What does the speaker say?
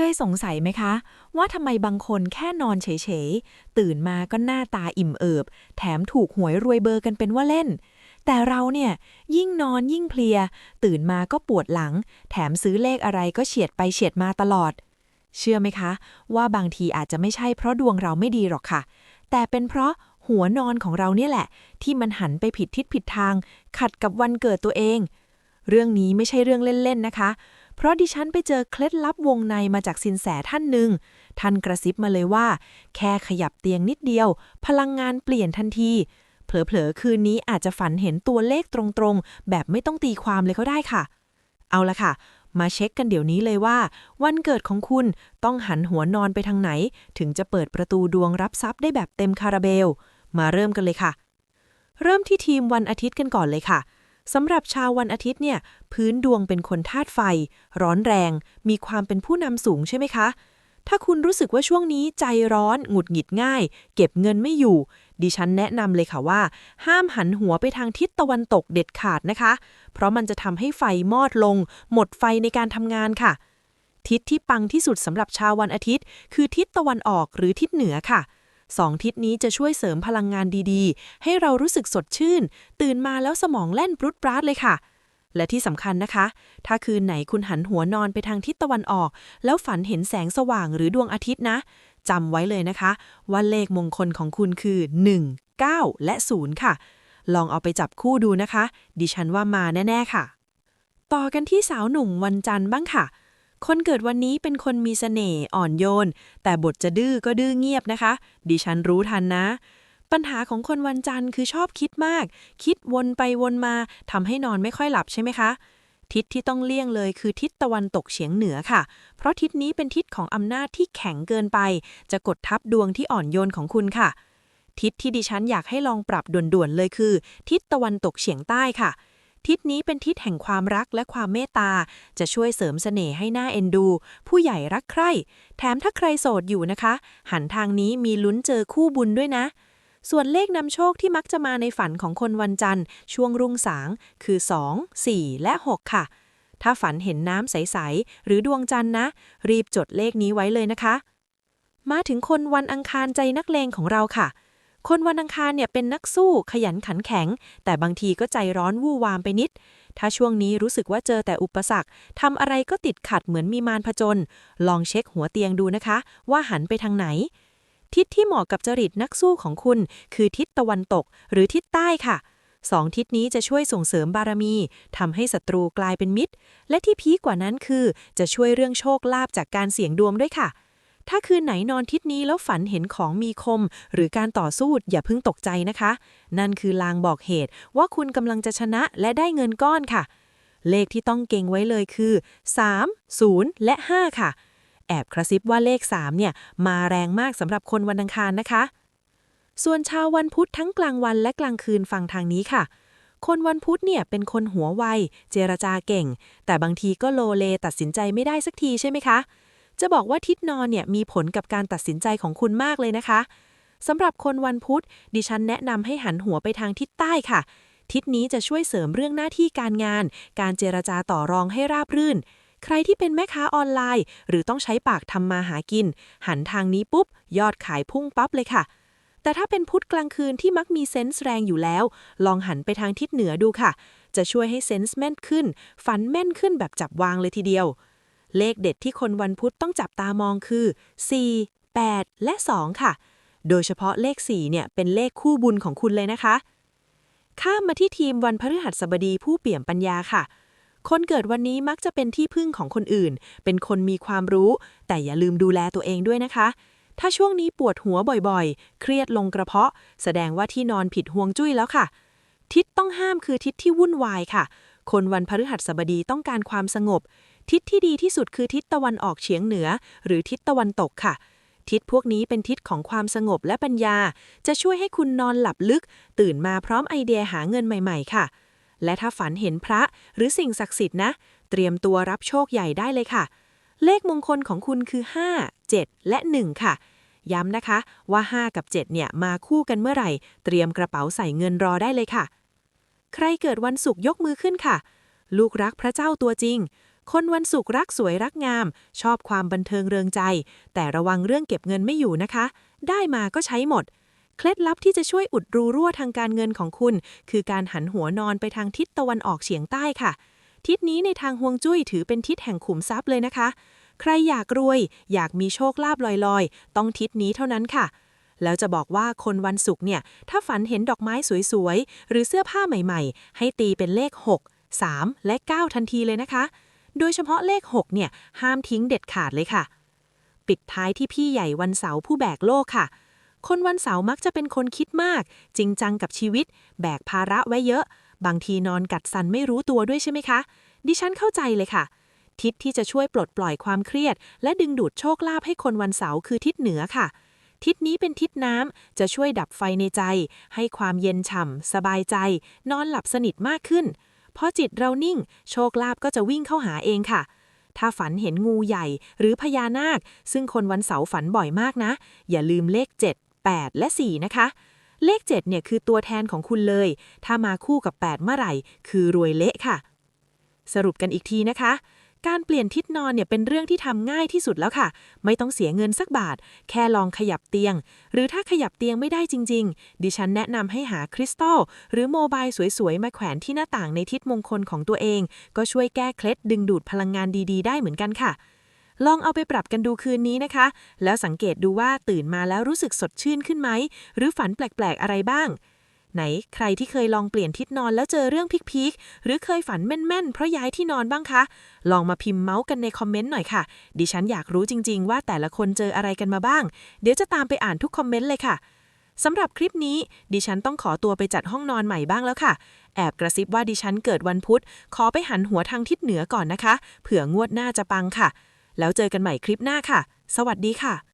เคยสงสัยไหมคะ ว่าทำไมบางคนแค่นอนเฉยๆ ตื่นมาก็หน้าตาอิ่มเอิบ แถมถูกหวยรวยเบอร์กันเป็นว่าเล่น แต่เราเนี่ยยิ่งนอนยิ่งเพลีย ตื่นมาก็ปวดหลัง แถมซื้อเลขอะไรก็เฉียดไปเฉียดมาตลอด เชื่อไหมคะ ว่าบางทีอาจจะไม่ใช่เพราะดวงเราไม่ดีหรอกค่ะ แต่เป็นเพราะหัวนอนของเราเนี่ยแหละ ที่มันหันไปผิดทิศผิดทาง ขัดกับวันเกิดตัวเอง เรื่องนี้ไม่ใช่เรื่องเล่นๆนะคะ เพราะดิฉันไปเจอเคล็ดลับวงในมาจากสินแสท่านหนึ่ง ท่านกระซิบมาเลยว่า แค่ขยับเตียงนิดเดียว พลังงานเปลี่ยนทันที เผลอๆ คืนนี้อาจจะฝันเห็นตัวเลขตรงๆ แบบไม่ต้องตีความเลยก็ได้ค่ะ เอาละค่ะ มาเช็คกันเดี๋ยวนี้เลยว่า วันเกิดของคุณต้องหันหัวนอนไปทางไหน ถึงจะเปิดประตูดวงรับทรัพย์ได้แบบเต็มคาราเบล มาเริ่มกันเลยค่ะ เริ่มที่ทีมวันอาทิตย์กันก่อนเลยค่ะ สำหรับชาววันอาทิตย์เนี่ย พื้นดวงเป็นคนธาตุไฟ ร้อนแรง มีความเป็นผู้นำสูงใช่ไหมคะ ถ้าคุณรู้สึกว่าช่วงนี้ใจร้อน หงุดหงิดง่าย เก็บเงินไม่อยู่ ดิฉันแนะนำเลยค่ะว่า ห้ามหันหัวไปทางทิศตะวันตกเด็ดขาดนะคะ เพราะมันจะทำให้ไฟมอดลง หมดไฟในการทำงานค่ะ ทิศที่ปังที่สุดสำหรับชาววันอาทิตย์ คือทิศตะวันออกหรือทิศเหนือค่ะ สองทิศนี้จะช่วยเสริมพลังงานดีๆ ให้เรารู้สึกสดชื่น ตื่นมาแล้วสมองแล่นปรุดปราดเลยค่ะ และที่สำคัญนะคะ ถ้าคืนไหนคุณหันหัวนอนไปทางทิศตะวันออก แล้วฝันเห็นแสงสว่างหรือดวงอาทิตย์นะจำไว้เลยนะคะ ว่าเลขมงคลของคุณคือ 1 9 และ 0 ค่ะ ลองเอาไปจับคู่ดูนะคะ ดิฉันว่ามาแน่ ๆ ค่ะ ต่อกันที่สาวหนุ่มวันจันทร์บ้างค่ะ คนเกิดวันนี้เป็นคนมีเสน่ห์อ่อนโยน แต่บทจะดื้อก็ดื้อเงียบนะคะ ดิฉันรู้ทันนะ ปัญหาของคนวันจันทร์คือชอบคิดมาก คิดวนไปวนมาทำให้นอนไม่ค่อยหลับใช่ไหมคะ ทิศที่ต้องเลี่ยงเลยคือทิศตะวันตกเฉียงเหนือค่ะ เพราะทิศนี้เป็นทิศของอำนาจที่แข็งเกินไป จะกดทับดวงที่อ่อนโยนของคุณค่ะ ทิศที่ดิฉันอยากให้ลองปรับด่วนๆเลยคือ ทิศตะวันตกเฉียงใต้ค่ะ ทิศนี้เป็นทิศแห่งความรักและความเมตตา จะช่วยเสริมเสน่ห์ให้หน้าเอ็นดู ผู้ใหญ่รักใคร่ แถมถ้าใครโสดอยู่นะคะ หันทางนี้มีลุ้นเจอคู่บุญด้วยนะ ส่วนเลขนำโชคที่มักจะมาในฝันของคนวันจันทร์ ช่วงรุ่งสาง คือ 2 4 และ 6 ค่ะ ถ้าฝันเห็นน้ำใส ๆ หรือดวงจันทร์นะ รีบจดเลขนี้ไว้เลยนะคะ มาถึงคนวันอังคารใจนักเลงของเราค่ะ คนวันอังคารเนี่ยเป็นนักสู้ขยันขันแข็ง แต่บางทีก็ใจร้อนวู่วามไปนิด ถ้าช่วงนี้รู้สึกว่าเจอแต่อุปสรรคทำอะไรก็ติดขัดเหมือนมีมารผจญลองเช็คหัวเตียงดูนะคะ ว่าหันไปทางไหน ทิศที่เหมาะกับจริตนักสู้ของคุณ คือทิศตะวันตก หรือทิศใต้ค่ะสองทิศนี้จะช่วยส่งเสริมบารมีทำให้ศัตรูกลายเป็นมิตร และที่พีกว่านั้นคือ จะช่วยเรื่องโชคลาภจากการเสี่ยงดวงด้วยค่ะ ถ้าคืนไหนนอนทิศนี้แล้วฝันเห็นของมีคม หรือการต่อสู้อย่าเพิ่งตกใจนะคะ นั่นคือลางบอกเหตุว่าคุณกำลังจะชนะและได้เงินก้อนค่ะ เลขที่ต้องเก่งไว้เลยคือ 3 0 และ 5 ค่ะ แอบกระซิบว่าเลข 3 เนี่ย มาแรงมากสำหรับคนวันอังคารนะคะ ส่วนชาววันพุธทั้งกลางวันและกลางคืนฟังทางนี้ค่ะคนวันพุธเนี่ยเป็นคนหัวไว เจรจาเก่ง แต่บางทีก็โลเลตัดสินใจไม่ได้สักทีใช่ไหมคะ จะบอกว่าทิศนอนเนี่ยมีผลกับการตัดสินใจของคุณมากเลยนะคะสำหรับคนวันพุธ ดิฉันแนะนำให้หันหัวไปทางทิศใต้ค่ะ ทิศนี้จะช่วยเสริมเรื่องหน้าที่การงาน การเจรจาต่อรองให้ราบรื่น ใครที่เป็นแม่ค้าออนไลน์ หรือต้องใช้ปากทำมาหากิน หันทางนี้ปุ๊บ ยอดขายพุ่งปั๊บเลยค่ะ แต่ถ้าเป็นพุธกลางคืนที่มักมีเซนส์แรงอยู่แล้ว ลองหันไปทางทิศเหนือดูค่ะ จะช่วยให้เซนส์แม่นขึ้น ฝันแม่นขึ้นแบบจับวางเลยทีเดียว เลขเด็ดที่คนวันพุธต้องจับตามองคือ 4 8 และ 2 ค่ะ โดยเฉพาะเลข 4 เนี่ย เป็นเลขคู่บุญของคุณเลยนะคะ ข้ามมาที่ทีมวันพฤหัสบดีผู้เปี่ยมปัญญาค่ะ คนเกิดวันนี้มักจะเป็นที่พึ่งของคนอื่น เป็นคนมีความรู้ แต่อย่าลืมดูแลตัวเองด้วยนะคะ ถ้าช่วงนี้ปวดหัวบ่อยๆ เครียดลงกระเพาะ แสดงว่าที่นอนผิดห่วงจุ้ยแล้วค่ะ ทิศต้องห้ามคือทิศที่วุ่นวายค่ะ คนวันพฤหัสบดีต้องการความสงบ ทิศที่ดีที่สุดคือทิศตะวันออกเฉียงเหนือ หรือทิศตะวันตกค่ะ ทิศพวกนี้เป็นทิศของความสงบและปัญญา จะช่วยให้คุณนอนหลับลึก ตื่นมาพร้อมไอเดียหาเงินใหม่ๆ ค่ะ และถ้าฝันเห็นพระหรือสิ่งศักดิ์สิทธิ์นะ เตรียมตัวรับโชคใหญ่ได้เลยค่ะ เลขมงคลของคุณคือ 5 7 และ 1 ค่ะย้ำนะคะว่า 5 กับ 7 เนี่ย มาคู่กันเมื่อไหร่ เตรียมกระเป๋าใส่เงินรอได้เลยค่ะ ใครเกิดวันศุกร์ยกมือขึ้นค่ะ ลูกรักพระเจ้าตัวจริง คนวันศุกร์รักสวยรักงาม ชอบความบันเทิงเริงใจ แต่ระวังเรื่องเก็บเงินไม่อยู่นะคะ ได้มาก็ใช้หมด เคล็ดลับที่จะช่วยอุดรูรั่วทางการเงินของคุณ คือการหันหัวนอนไปทางทิศตะวันออกเฉียงใต้ค่ะ ทิศนี้ในทางฮวงจุ้ยถือเป็นทิศแห่งขุมทรัพย์เลยนะคะ ใครอยากรวย อยากมีโชคลาภลอยๆ ต้องทิศนี้เท่านั้นค่ะแล้วจะบอกว่าคนวันศุกร์เนี่ย ถ้าฝันเห็นดอกไม้สวยๆ หรือเสื้อผ้าใหม่ๆ ให้ตีเป็นเลข 6 3 และ 9 ทันทีเลยนะคะ โดยเฉพาะเลข 6 เนี่ย ห้ามทิ้งเด็ดขาดเลยค่ะ ปิดท้ายที่พี่ใหญ่วันเสาร์ผู้แบกโลกค่ะ คนวันเสาร์มักจะเป็นคนคิดมาก จริงจังกับชีวิต แบกภาระไว้เยอะ บางทีนอนกัดสันไม่รู้ตัวด้วยใช่ไหมคะ ดิฉันเข้าใจเลยค่ะ ทิศที่จะช่วยปลดปล่อยความเครียด และดึงดูดโชคลาภให้คนวันเสาร์คือทิศเหนือค่ะทิศนี้เป็นทิศน้ำ จะช่วยดับไฟในใจ ให้ความเย็นฉ่ำ สบายใจ นอนหลับสนิทมากขึ้น พอจิตเรานิ่ง โชคลาภก็จะวิ่งเข้าหาเองค่ะ ถ้าฝันเห็นงูใหญ่หรือพญานาค ซึ่งคนวันเสาร์ฝันบ่อยมากนะ อย่าลืมเลข 7 8 และ 4 นะคะ เลข 7 เนี่ยคือตัวแทนของคุณเลย ถ้ามาคู่กับ 8 เมื่อไหร่ คือรวยเละค่ะ สรุปกันอีกทีนะคะ การเปลี่ยนทิศนอนเนี่ยเป็นเรื่องที่ทำง่ายที่สุดแล้วค่ะ ไม่ต้องเสียเงินสักบาท แค่ลองขยับเตียง หรือถ้าขยับเตียงไม่ได้จริง ๆ ดิฉันแนะนำให้หาคริสตัลหรือโมบายสวยๆ มาแขวนที่หน้าต่างในทิศมงคลของตัวเอง ก็ช่วยแก้เคล็ดดึงดูดพลังงานดีๆ ได้เหมือนกันค่ะ ลองเอาไปปรับกันดูคืนนี้นะคะ แล้วสังเกตดูว่าตื่นมาแล้วรู้สึกสดชื่นขึ้นไหม หรือฝันแปลกๆ อะไรบ้าง ไหนใครที่เคยลองเปลี่ยนทิศนอนแล้วเจอเรื่องพีคๆหรือเคยฝันแม่นๆ เพราะย้ายที่นอนบ้างคะ ลองมาพิมพ์เมาส์กันในคอมเมนต์หน่อยค่ะ ดิฉันอยากรู้จริง ๆ ว่าแต่ละคนเจออะไรกันมาบ้าง เดี๋ยวจะตามไปอ่านทุกคอมเมนต์เลยค่ะสำหรับคลิปนี้ ดิฉันต้องขอตัวไปจัดห้องนอนใหม่บ้างแล้วค่ะ แอบกระซิบว่าดิฉันเกิดวันพุธ ขอไปหันหัวทางทิศเหนือก่อนนะคะ เผื่องวดหน้าจะปังค่ะ แล้วเจอกันใหม่คลิปหน้าค่ะ สวัสดีค่ะ